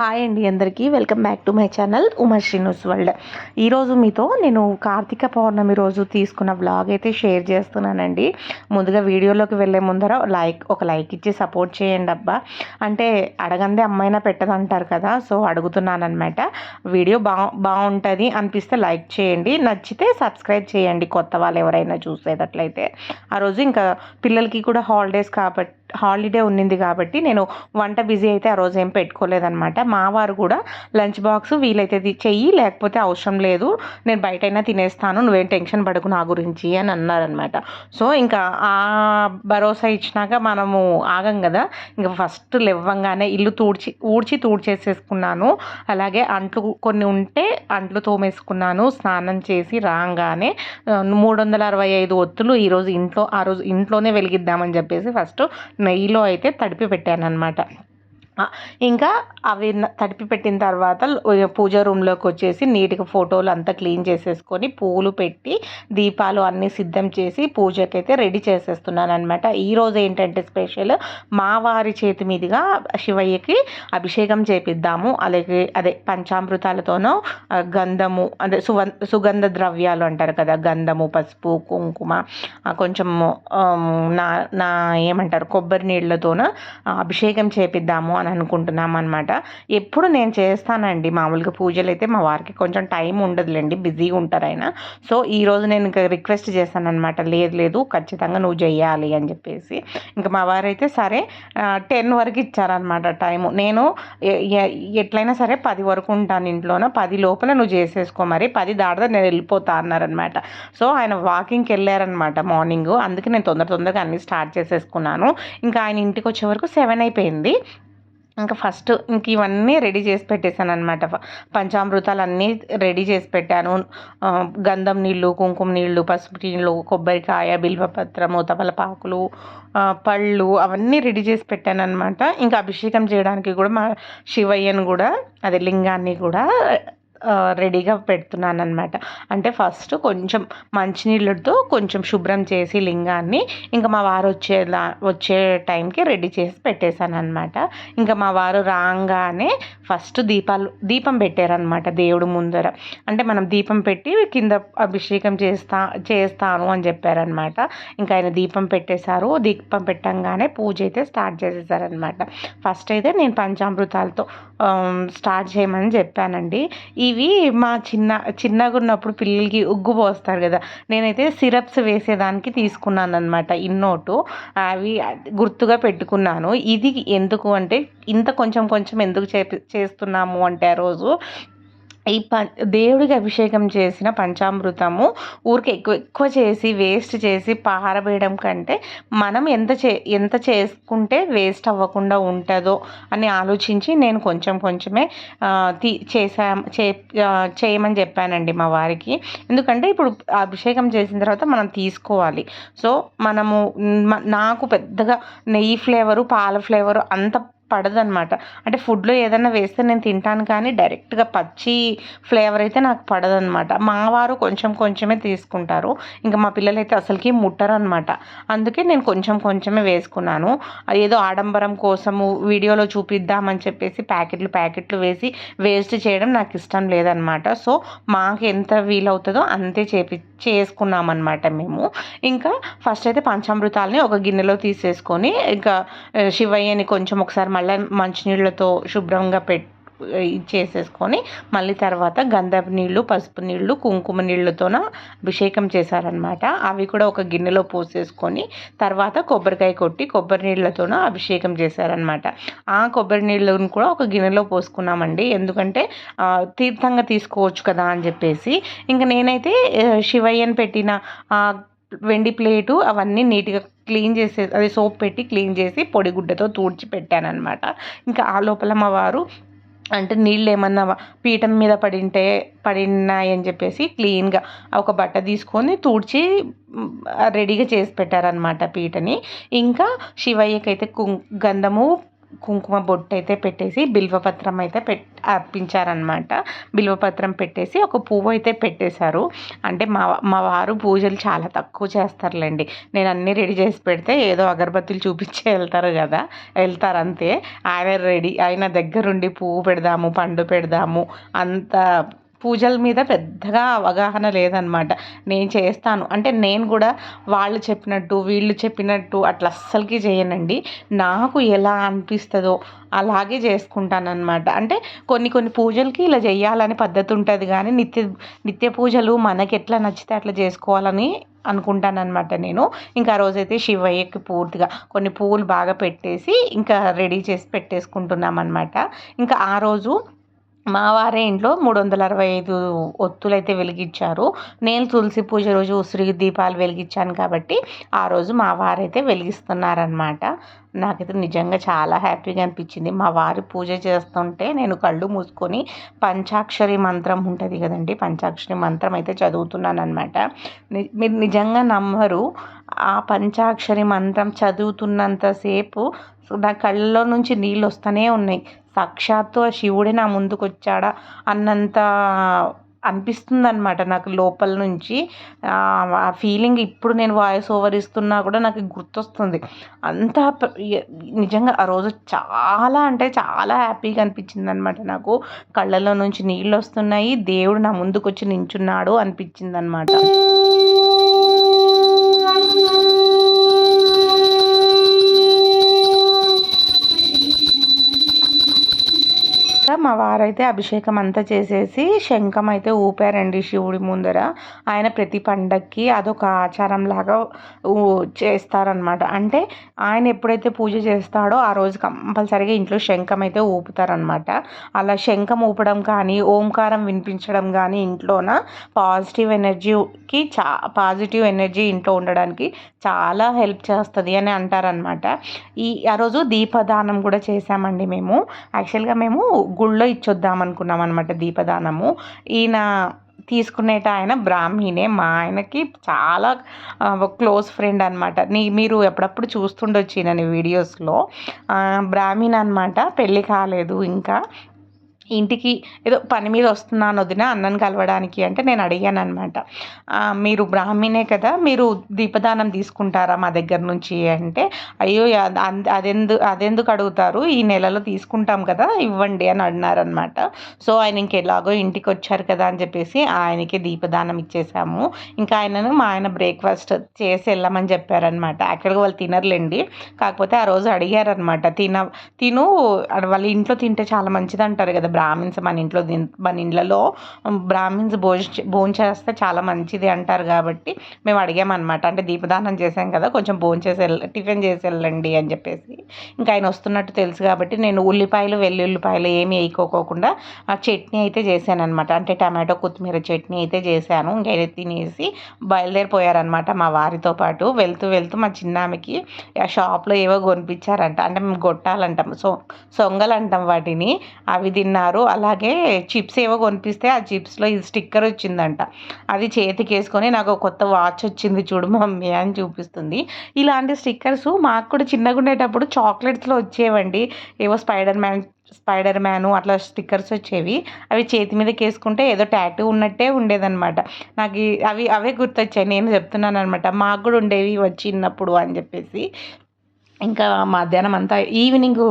Hi అండి అందరికీ. Welcome back to my channel Uma Srinivas world. ఈరోజు మీతో నేను కార్తీక పౌర్ణమి రోజు తీసుకున్న బ్లాగ్ అయితే షేర్ చేస్తున్నానండి. ముందుగా వీడియోలోకి వెళ్ళే ముందర లైక్ ఒక లైక్ ఇచ్చి సపోర్ట్ చేయండి అబ్బా. అంటే అడగందే అమ్మాయినా పెట్టదంటారు కదా సో అడుగుతున్నాను అనమాట వీడియో బా బాగుంటుంది అనిపిస్తే లైక్ చేయండి. నచ్చితే సబ్స్క్రైబ్ చేయండి కొత్త వాళ్ళు ఎవరైనా చూసేటట్లయితే. ఆ రోజు ఇంకా పిల్లలకి కూడా హాలిడేస్ కాబట్టి హాలిడే ఉన్నింది కాబట్టి నేను వంట బిజీ అయితే ఆ రోజు ఏం పెట్టుకోలేదన్నమాట. మా వారు కూడా లంచ్ బాక్స్ వీలైతే చెయ్యి లేకపోతే అవసరం లేదు. నేను బయటైనా తినేస్తాను. నువ్వేం టెన్షన్ పడకు నా గురించి అని అన్నారనమాట సో ఇంకా ఆ భరోసా ఇచ్చినాక మనము ఆగం కదా. ఇంకా ఫస్ట్ లేవ్వంగానే ఇల్లు తూడ్చి ఊడ్చి తూడ్చేసేసుకున్నాను. అలాగే అంట్లు కొన్ని ఉంటే అంట్లు తోమేసుకున్నాను. స్నానం చేసి రాగానే మూడు వందల అరవై ఐదు ఒత్తులు ఈరోజు ఇంట్లో ఆ రోజు ఇంట్లోనే వెలిగిద్దామని చెప్పేసి ఫస్ట్ నెయ్యిలో అయితే తడిపి పెట్టాను అనమాట ఇంకా అవి తడిపి పెట్టిన తర్వాత పూజ రూమ్లోకి వచ్చేసి నీట్గా ఫోటోలు అంతా క్లీన్ చేసేసుకొని పూలు పెట్టి దీపాలు అన్నీ సిద్ధం చేసి పూజకైతే రెడీ చేసేస్తున్నాను అనమాట ఈరోజు ఏంటంటే స్పెషల్ మా వారి చేతి మీదుగా శివయ్యకి అభిషేకం చేపిద్దాము. అలాగే అదే పంచామృతాలతోనూ గంధము అదే సువ సుగంధ ద్రవ్యాలు అంటారు కదా గంధము పసుపు కుంకుమ కొంచెము కొంచెం నా నా ఏమంటారు కొబ్బరి నీళ్ళతోన అభిషేకం చేపిద్దాము అని అనుకుంటున్నాం అనమాట ఎప్పుడు నేను చేస్తానండి. మామూలుగా పూజలు అయితే మా వారికి కొంచెం టైం ఉండదులేండి. బిజీగా ఉంటారు ఆయన. సో ఈరోజు నేను ఇంకా రిక్వెస్ట్ చేశానమాట లేదు లేదు ఖచ్చితంగా నువ్వు చెయ్యాలి అని చెప్పేసి. ఇంకా మా వారైతే సరే టెన్ వరకు ఇచ్చారనమాట టైం నేను ఎట్లయినా సరే పది వరకు ఉంటాను ఇంట్లోన. పది లోపల నువ్వు చేసేసుకో మరి. పది దాటితే నేను వెళ్ళిపోతా అన్నారనమాట సో ఆయన వాకింగ్కి వెళ్ళారనమాట మార్నింగ్. అందుకే నేను తొందర తొందరగా అన్నీ స్టార్ట్ చేసేసుకున్నాను. ఇంకా ఆయన ఇంటికి వచ్చే వరకు సెవెన్ అయిపోయింది. ఇంకా ఫస్ట్ ఇంక ఇవన్నీ రెడీ చేసి పెట్టేశాను అనమాట పంచామృతాలు అన్నీ రెడీ చేసి పెట్టాను. గంధం నీళ్ళు కుంకుమ నీళ్ళు పసుపు నీళ్ళు కొబ్బరికాయ బిల్వపత్రం తమలపాకులు పళ్ళు అవన్నీ రెడీ చేసి పెట్టాను అనమాట ఇంకా అభిషేకం చేయడానికి కూడా మా శివయ్యను కూడా అదే లింగాన్ని కూడా రెడీగా పెడుతున్నాను అనమాట అంటే ఫస్ట్ కొంచెం మంచినీళ్ళతో కొంచెం శుభ్రం చేసి లింగాన్ని ఇంకా మా వారు వచ్చేలా వచ్చే టైంకి రెడీ చేసి పెట్టేశాను అనమాట ఇంకా మా వారు రాగానే ఫస్ట్ దీపాలు దీపం పెట్టారనమాట దేవుడు ముందర. అంటే మనం దీపం పెట్టి కింద అభిషేకం చేస్తా చేస్తాను అని చెప్పారనమాట ఇంకా ఆయన దీపం పెట్టేశారు. దీపం పెట్టంగానే పూజ అయితే స్టార్ట్ చేసేసారనమాట ఫస్ట్ అయితే నేను పంచామృతాలతో స్టార్ట్ చేయమని చెప్పానండి. ఈ ఇవి మా చిన్న చిన్నగా ఉన్నప్పుడు పిల్లలకి ఉగ్గు పోస్తారు కదా. నేనైతే సిరప్స్ వేసేదానికి తీసుకున్నాను అనమాట ఇన్నోటు అవి గుర్తుగా పెట్టుకున్నాను. ఇది ఎందుకు అంటే ఇంత కొంచెం కొంచెం ఎందుకు చే చేస్తున్నాము అంటే ఆ రోజు ఈ ప దేవుడికి అభిషేకం చేసిన పంచామృతము ఊరికి ఎక్కువ ఎక్కువ చేసి వేస్ట్ చేసి పారబేయడం కంటే మనం ఎంత చే ఎంత చేసుకుంటే వేస్ట్ అవ్వకుండా ఉంటుందో అని ఆలోచించి నేను కొంచెం కొంచెమే తీ చేసా చే చేయమని చెప్పానండి మా వారికి. ఎందుకంటే ఇప్పుడు అభిషేకం చేసిన తర్వాత మనం తీసుకోవాలి. సో మనము నాకు పెద్దగా నెయ్యి ఫ్లేవరు పాల ఫ్లేవరు అంత పడదనమాట అంటే ఫుడ్లో ఏదైనా వేస్తే నేను తింటాను కానీ డైరెక్ట్గా పచ్చి ఫ్లేవర్ అయితే నాకు పడదనమాట మా వారు కొంచెం కొంచెమే తీసుకుంటారు. ఇంకా మా పిల్లలు అయితే అసలుకి ముట్టరనమాట అందుకే నేను కొంచెం కొంచెమే వేసుకున్నాను. ఏదో ఆడంబరం కోసము వీడియోలో చూపిద్దామని చెప్పేసి ప్యాకెట్లు ప్యాకెట్లు వేసి వేస్ట్ చేయడం నాకు ఇష్టం లేదనమాట సో మాకు ఎంత వీలవుతుందో అంతే చేపి చేసుకున్నామన్నమాట మేము. ఇంకా ఫస్ట్ అయితే పంచామృతాలని ఒక గిన్నెలో తీసేసుకొని ఇంకా శివయ్యని కొంచెం ఒకసారి మళ్ళీ మంచినీళ్ళతో శుభ్రంగా పెట్ చేసేసుకొని మళ్ళీ తర్వాత గంధపు నీళ్ళు పసుపు నీళ్ళు కుంకుమ నీళ్ళతోన అభిషేకం చేశారనమాట అవి కూడా ఒక గిన్నెలో పోసేసుకొని తర్వాత కొబ్బరికాయ కొట్టి కొబ్బరి నీళ్ళతోన అభిషేకం చేశారనమాట ఆ కొబ్బరి నీళ్ళను కూడా ఒక గిన్నెలో పోసుకున్నామండి. ఎందుకంటే తీర్థంగా తీసుకోవచ్చు కదా అని చెప్పేసి. ఇంకా నేనైతే శివయ్యను శివయ్యని పెట్టిన వెండి ప్లేటు అవన్నీ నీట్గా క్లీన్ చేసే అది సోప్ పెట్టి క్లీన్ చేసి పొడిగుడ్డతో తూడ్చి పెట్టానమాట ఇంకా ఆ లోపల మా వారు అంటే నీళ్ళు ఏమన్నా పీఠం మీద పడింటే పడినాయని చెప్పేసి క్లీన్గా ఒక బట్ట తీసుకొని తుడిచి రెడీగా చేసి పెట్టారనమాట పీటని ఇంకా శివయ్యకైతే కుం గంధము కుంకుమ బొట్టు అయితే పెట్టేసి బిల్వపత్రం అయితే పెట్ అర్పించారనమాట బిల్వపత్రం పెట్టేసి ఒక పువ్వు అయితే పెట్టేశారు. అంటే మా మా వారు పూజలు చాలా తక్కువ చేస్తారులేండి. నేను అన్నీ రెడీ చేసి పెడితే ఏదో అగరబత్తులు చూపించి వెళ్తారు కదా వెళ్తారు అంతే ఆయన రెడీ ఆయన దగ్గరుండి పువ్వు పెడదాము పండు పెడదాము అంత పూజల మీద పెద్దగా అవగాహన లేదనమాట నేను చేస్తాను. అంటే నేను కూడా వాళ్ళు చెప్పినట్టు వీళ్ళు చెప్పినట్టు అట్లా అస్సలకి చేయనండి. నాకు ఎలా అనిపిస్తుందో అలాగే చేసుకుంటానన్నమాట. అంటే కొన్ని కొన్ని పూజలకి ఇలా చేయాలని పద్ధతి ఉంటుంది కానీ నిత్య నిత్య పూజలు మనకి ఎట్లా నచ్చితే అట్లా చేసుకోవాలని అనుకుంటానమాట నేను. ఇంకా ఆ రోజైతే శివయ్యకి పూర్తిగా కొన్ని పూలు బాగా పెట్టేసి ఇంకా రెడీ చేసి పెట్టేసుకుంటున్నాం అనమాట ఇంకా ఆ రోజు మా వారే ఇంట్లో మూడు వందల అరవై ఐదు ఒత్తులు అయితే వెలిగించారు. నేను తులసి పూజ రోజు ఉసిరి దీపాలు వెలిగించాను కాబట్టి ఆ రోజు మా వారైతే వెలిగిస్తున్నారనమాట నాకైతే నిజంగా చాలా హ్యాపీగా అనిపించింది. మా వారి పూజ చేస్తుంటే నేను కళ్ళు మూసుకొని పంచాక్షరి మంత్రం ఉంటుంది కదండి పంచాక్షరి మంత్రం అయితే చదువుతున్నాను అనమాట మీరు నిజంగా నమ్మరు ఆ పంచాక్షరి మంత్రం చదువుతున్నంతసేపు నా కళ్ళలో నుంచి నీళ్ళు వస్తూనే ఉన్నాయి. సాక్షాత్తు ఆ శివుడే నా ముందుకు వచ్చాడా అన్నంత అనిపిస్తుంది అనమాట నాకు లోపల నుంచి. ఆ ఫీలింగ్ ఇప్పుడు నేను వాయిస్ ఓవర్ ఇస్తున్నా కూడా నాకు గుర్తొస్తుంది. అంత నిజంగా ఆ రోజు చాలా అంటే చాలా హ్యాపీగా అనిపించింది అనమాట నాకు. కళ్ళలో నుంచి నీళ్ళు వస్తున్నాయి దేవుడు నా ముందుకు వచ్చి నించున్నాడు అనిపించింది అనమాట మా వారైతే అభిషేకం అంతా చేసేసి శంఖం అయితే ఊపారండి శివుడి ముందర. ఆయన ప్రతి పండక్కి అదొక ఆచారం లాగా చేస్తారనమాట అంటే ఆయన ఎప్పుడైతే పూజ చేస్తాడో ఆ రోజు కంపల్సరీగా ఇంట్లో శంఖం అయితే ఊపుతారనమాట అలా శంఖం ఊపడం కానీ ఓంకారం వినిపించడం కానీ ఇంట్లోన పాజిటివ్ ఎనర్జీకి చా పాజిటివ్ ఎనర్జీ ఇంట్లో ఉండడానికి చాలా హెల్ప్ చేస్తుంది అని అంటారనమాట ఈ ఆ రోజు దీపదానం కూడా చేశామండి మేము. యాక్చువల్గా మేము గుళ్ళో ఇచ్చొద్దాం అనుకున్నాం అనమాట దీపదానము. ఈయన తీసుకునేట ఆయన బ్రాహ్మీనే. మా ఆయనకి చాలా క్లోజ్ ఫ్రెండ్ అనమాట నీ మీరు ఎప్పుడప్పుడు చూస్తుండొచ్చు ఈయన వీడియోస్లో. బ్రాహ్మీన్ అనమాట పెళ్ళి కాలేదు ఇంకా. ఇంటికి ఏదో పని మీద వస్తున్నాను వదిన అన్నను కలవడానికి అంటే నేను అడిగాను అనమాట మీరు బ్రాహ్మీనే కదా మీరు దీపదానం తీసుకుంటారా మా దగ్గర నుంచి అంటే అయ్యో అదెందు అదెందుకు అడుగుతారు? ఈ నెలలో తీసుకుంటాం కదా ఇవ్వండి అని అన్నారనమాట సో ఆయన ఇంకెలాగో ఇంటికి వచ్చారు కదా అని చెప్పేసి ఆయనకి దీపదానం ఇచ్చేసాము. ఇంకా ఆయనను మా ఆయన బ్రేక్ఫాస్ట్ చేసి వెళ్ళమని చెప్పారనమాట అక్కడికి వాళ్ళు తినర్లేండి. కాకపోతే ఆ రోజు అడిగారనమాట తిన తిను వాళ్ళ ఇంట్లో తింటే చాలా మంచిది అంటారు కదా బ్రాహ్మిన్స్ మన ఇంట్లో మన ఇండ్లలో బ్రాహ్మిన్స్ భోజ భోజనం చేస్తే చాలా మంచిది అంటారు కాబట్టి మేము అడిగామన్నమాట. అంటే దీపదానం చేసాం కదా కొంచెం భోజనం చేసి టిఫిన్ చేసి వెళ్ళండి అని చెప్పేసి. ఇంకా ఆయన వస్తున్నట్టు తెలుసు కాబట్టి నేను ఉల్లిపాయలు వెల్లుల్లిపాయలు ఏమి వేయకోకుండా ఆ చట్నీ అయితే చేశాను అనమాట అంటే టమాటో కొత్తిమీర చట్నీ అయితే చేశాను. ఇంకా తినేసి బయలుదేరిపోయారనమాట మా వారితో పాటు. వెళ్తూ వెళ్తూ మా చిన్నామికి ఆ షాప్లో ఏవో కొనిపించారంట. అంటే మేము గొట్టాలంటాం సో సొంగలు అంటాం వాటిని. అవి తిన్నారు తిన్నారు అలాగే చిప్స్ ఏవో కొనిపిస్తే ఆ చిప్స్లో ఇది స్టిక్కర్ వచ్చిందంట. అది చేతికి వేసుకొని నాకు కొత్త వాచ్ వచ్చింది చూడు మమ్మీ అని చూపిస్తుంది. ఇలాంటి స్టిక్కర్స్ మాకు కూడా చిన్నగా ఉండేటప్పుడు చాక్లెట్స్లో వచ్చేవండి. ఏవో స్పైడర్ మ్యాన్ స్పైడర్ మ్యాను అట్లా స్టిక్కర్స్ వచ్చేవి. అవి చేతి మీదకి వేసుకుంటే ఏదో ట్యాటూ ఉన్నట్టే ఉండేదన్నమాట. నాకు అవి అవే గుర్తొచ్చాయి. నేను చెప్తున్నాను అనమాట మాకు కూడా ఉండేవి వచ్చినప్పుడు అని చెప్పేసి. ఇంకా మధ్యాహ్నం అంతా ఈవినింగ్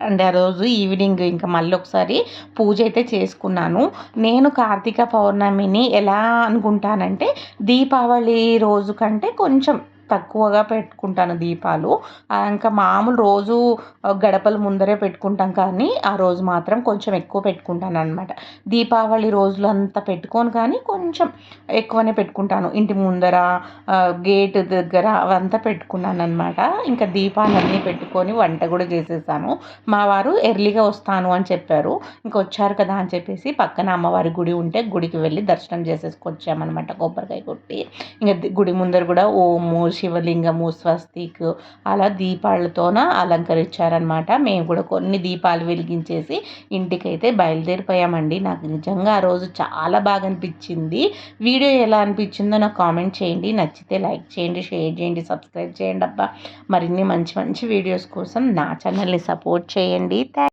అండ్ ఆ రోజు ఈవినింగ్ ఇంకా మళ్ళీ ఒకసారి పూజ అయితే చేసుకున్నాను. నేను కార్తీక పౌర్ణమిని ఎలా అనుకుంటానంటే దీపావళి రోజు కంటే కొంచెం తక్కువగా పెట్టుకుంటాను దీపాలు. ఇంకా మామూలు రోజు గడపల ముందరే పెట్టుకుంటాం కానీ ఆ రోజు మాత్రం కొంచెం ఎక్కువ పెట్టుకుంటాను అనమాట దీపావళి రోజులు అంతా పెట్టుకోను కానీ కొంచెం ఎక్కువనే పెట్టుకుంటాను. ఇంటి ముందర గేట్ దగ్గర అవంతా పెట్టుకున్నాను అనమాట ఇంకా దీపాలన్నీ పెట్టుకొని వంట కూడా చేసేసాను. మా వారు ఎర్లీగా వస్తాను అని చెప్పారు. ఇంక వచ్చారు కదా అని చెప్పేసి పక్కన అమ్మవారి గుడి ఉంటే గుడికి వెళ్ళి దర్శనం చేసేసుకొచ్చామన్నమాట. కొబ్బరికాయ కొట్టి. ఇంకా గుడి ముందర కూడా ఓము శివలింగము స్వస్తిక్ అలా దీపాలతోన అలంకరించారనమాట మేము కూడా కొన్ని దీపాలు వెలిగించేసి ఇంటికైతే బయలుదేరిపోయామండి. నాకు నిజంగా ఆ రోజు చాలా బాగా అనిపించింది. వీడియో ఎలా అనిపించిందో నాకు కామెంట్ చేయండి. నచ్చితే లైక్ చేయండి షేర్ చేయండి సబ్స్క్రైబ్ చేయండి అబ్బా. మరిన్ని మంచి మంచి వీడియోస్ కోసం నా ఛానల్ని సపోర్ట్ చేయండి. థ్యాంక్